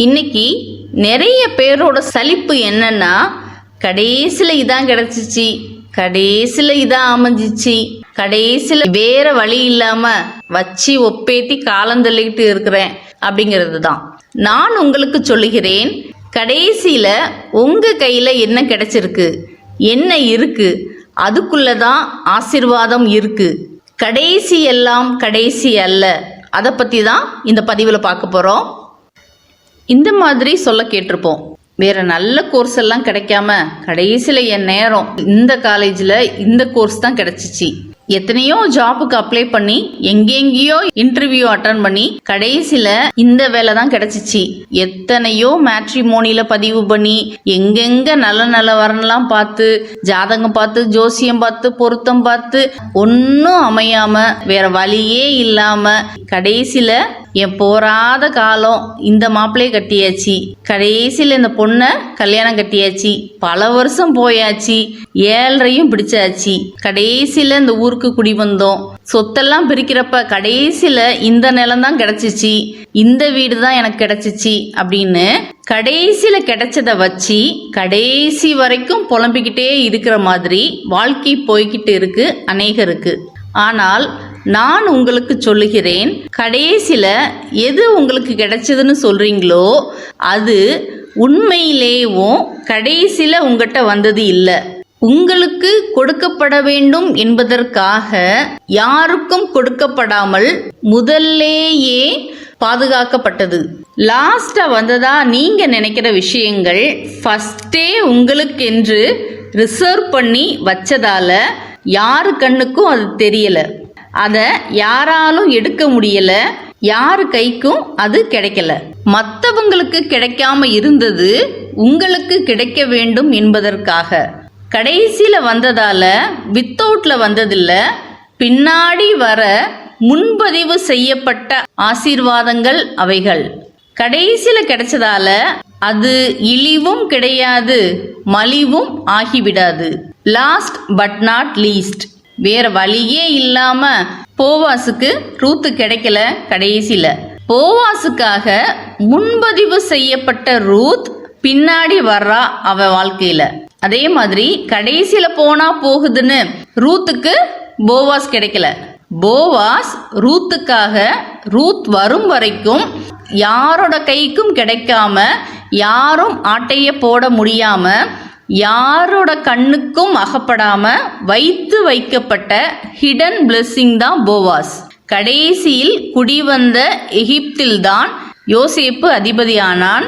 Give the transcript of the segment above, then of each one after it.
இன்னைக்கு நிறைய பேரோட சலிப்பு என்னன்னா கடைசியில் இதான் கிடச்சிச்சு கடைசியில் இதான் அமைஞ்சிச்சு கடைசியில் வேற வழி இல்லாம வச்சு ஒப்பேத்தி காலம் தள்ளிக்கிட்டு இருக்கிறேன் அப்படிங்கிறது தான் நான் உங்களுக்கு சொல்லுகிறேன் கடைசியில உங்க கையில என்ன கிடைச்சிருக்கு என்ன இருக்கு அதுக்குள்ளே தான் ஆசிர்வாதம் இருக்கு. கடைசி எல்லாம் கடைசி அல்ல. அதை பற்றி தான் இந்த பதிவில் பார்க்க போகிறோம் இந்த மாதிரி சொல்ல கேட்டிருப்போம். வேற நல்ல கோர்ஸ் எல்லாம் கிடைக்காம கடைசியில் என் நேரம் இந்த காலேஜில் இந்த கோர்ஸ் தான் கிடைச்சிச்சு. எத்தனையோ ஜாபுக்கு அப்ளை பண்ணி எங்கெங்கேயோ இன்டர்வியூ அட்டன் பண்ணி கடைசியில இந்த வேலை தான் கிடைச்சிச்சு. எத்தனையோ மேட்ரிமோனியில பதிவு பண்ணி எங்கெங்க நல்ல நல்ல வரன்லாம் பார்த்து ஜாதகம் பார்த்து ஜோசியம் பார்த்து பொருத்தம் பார்த்து ஒன்றும் அமையாம வேற வழியே இல்லாம கடைசியில என் போராத காலம் இந்த மாப்பிள்ளையை கட்டியாச்சு. கடைசியில் இந்த பொண்ணை கல்யாணம் கட்டியாச்சு. பல வருஷம் போயாச்சு. ஏழரையும் பிடிச்சாச்சு. கடைசியில் இந்த ஊருக்கு குடி வந்தோம். சொத்தெல்லாம் பிரிக்கிறப்ப கடைசியில் இந்த நிலம் தான் இந்த வீடு தான் எனக்கு கிடச்சிச்சு அப்படின்னு கடைசியில் கிடைச்சதை வச்சு கடைசி வரைக்கும் புலம்பிக்கிட்டே இருக்கிற மாதிரி வாழ்க்கை போய்கிட்டு இருக்கு அநேகருக்கு. ஆனால் நான் உங்களுக்கு சொல்லுகிறேன் கடைசியில் எது உங்களுக்கு கிடைச்சதுன்னு சொல்கிறீங்களோ அது உண்மையிலேயும் கடைசியில் உங்கள்கிட்ட வந்தது இல்லை. உங்களுக்கு கொடுக்கப்பட வேண்டும் என்பதற்காக யாருக்கும் கொடுக்கப்படாமல் முதல்லேயே பாதுகாக்கப்பட்டது. லாஸ்டா வந்ததா நீங்க நினைக்கிற விஷயங்கள் ஃபர்ஸ்டே உங்களுக்கென்று ரிசர்வ் பண்ணி வச்சதால யாரு கண்ணுக்கும் அது தெரியல. அதை யாராலும் எடுக்க முடியல யாரு கைக்கும் அது கிடைக்கல. மற்றவங்களுக்கு கிடைக்காம இருந்தது உங்களுக்கு கிடைக்க வேண்டும் என்பதற்காக. கடைசியில வந்ததால வித்தவுட்ல வந்ததில்ல பின்னாடி வர முன்பதிவு செய்யப்பட்ட ஆசீர்வாதங்கள் அவைகள். கடைசியில கிடைச்சதால அது இழிவும் கிடையாது மலிவும் ஆகிவிடாது. லாஸ்ட் பட் நாட் லீஸ்ட் வேற வழியே இல்லாம போவாஸுக்கு ரூத்து கிடைக்கல கடைசியில. போவாஸுக்காக முன்பதிவு செய்யப்பட்ட ரூத் பின்னாடி வர்றா அவ வாழ்க்கையில. அதே மாதிரி கடைசியில போனா போகுதுன்னு ரூத்துக்கு போவாஸ் கிடைக்கல. போவாஸ் ரூத்துக்காக ரூத் வரும் வரைக்கும் யாரோட கைக்கும் கிடைக்காம யாரும் ஆட்டைய போட முடியாம யாரோட கண்ணுக்கும் அகப்படாம வைத்து வைக்கப்பட்ட ஹிடன் பிளெஸ்ஸிங் தான் போவாஸ். கடைசியில் குடிவந்த எகிப்தில்தான் யோசேப்பு அதிபதியானான்.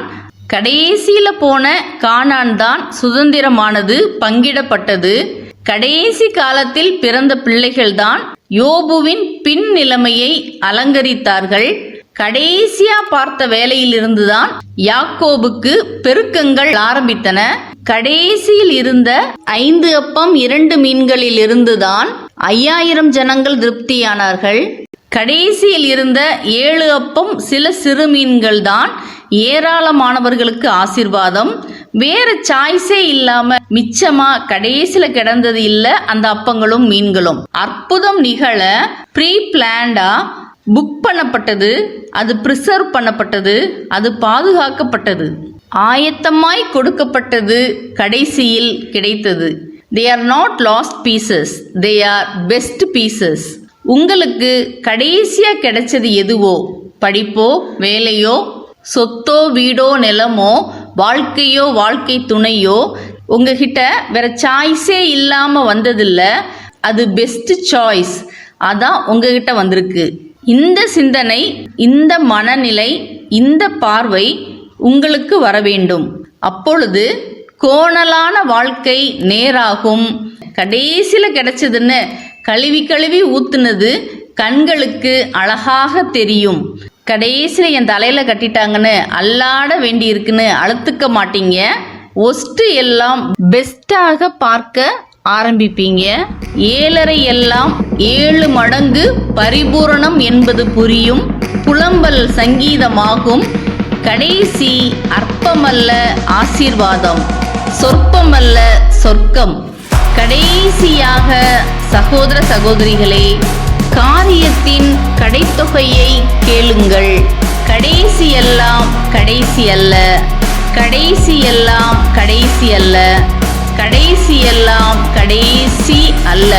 கடைசியில போன கானான் தான் சுதந்திரமானது பங்கிடப்பட்டது. கடைசி காலத்தில் பிறந்த பிள்ளைகள்தான் யோபுவின் பின் நிலைமையை அலங்கரித்தார்கள். கடைசியா பார்த்த வேலையிலிருந்துதான் யாக்கோபுக்கு பெருக்கங்கள் ஆரம்பித்தன. கடைசியில் இருந்த ஐந்து அப்பம் இரண்டு மீன்களில் இருந்துதான் ஐயாயிரம் ஜனங்கள் திருப்தியானார்கள். கடைசியில் இருந்த ஏழு அப்பம் சில சிறு மீன்கள் தான் ஏராளமானவர்களுக்கு ஆசிர்வாதம். வேற சாய்ஸே இல்லாம மிச்சமா கடைசியில கிடந்தது இல்ல அந்த அப்பங்களும் மீன்களும். அற்புதம் நிகழ ப்ரீ பிளான்டா புக் பண்ணப்பட்டது அது ப்ரிசர்வ் பண்ணப்பட்டது அது பாதுகாக்கப்பட்டது. ஆயத்தமாய் கொடுக்கப்பட்டது கடைசியில் கிடைத்தது. They are not last pieces they are best pieces உங்களுக்கு கடைசியாக கிடைச்சது எதுவோ? படிப்போ வேலையோ சொத்தோ வீடோ நிலமோ வாழ்க்கையோ வாழ்க்கை துணையோ உங்ககிட்ட வேற சாய்ஸே இல்லாமல் வந்ததில்ல. அது பெஸ்ட் சாய்ஸ் அதான் உங்ககிட்ட வந்திருக்கு. இந்த சிந்தனை இந்த மனநிலை இந்த பார்வை உங்களுக்கு வர வேண்டும் அப்பொழுது கோணலான வாழ்க்கை நேராகும். கடைசியில் கிடைச்சதுன்னு கழுவி கழுவி ஊத்துனது கண்களுக்கு அழகாக தெரியும். கடைசியில் என் தலையில் கட்டிட்டாங்கன்னு அல்லாட வேண்டி இருக்குன்னு அழுத்துக்க மாட்டீங்க. ஒஸ்ட்டு எல்லாம் பெஸ்ட்டாக பார்க்க ஆரம்பிப்பீங்க. ஏழரை எல்லாம் ஏழு மடங்கு பரிபூரணம் என்பது புரியும். புலம்பல் சங்கீதமாகும். கடைசி அற்பமல்ல ஆசீர்வாதம் சொற்பமல்ல சொர்க்கம். கடைசியாக சகோதர சகோதரிகளே காரியத்தின் கடைத்தொகையை கேளுங்கள். கடைசி எல்லாம் கடைசி அல்ல கடைசி எல்லாம் கடைசி அல்ல கடைசி எல்லாம் கடைசி அல்ல.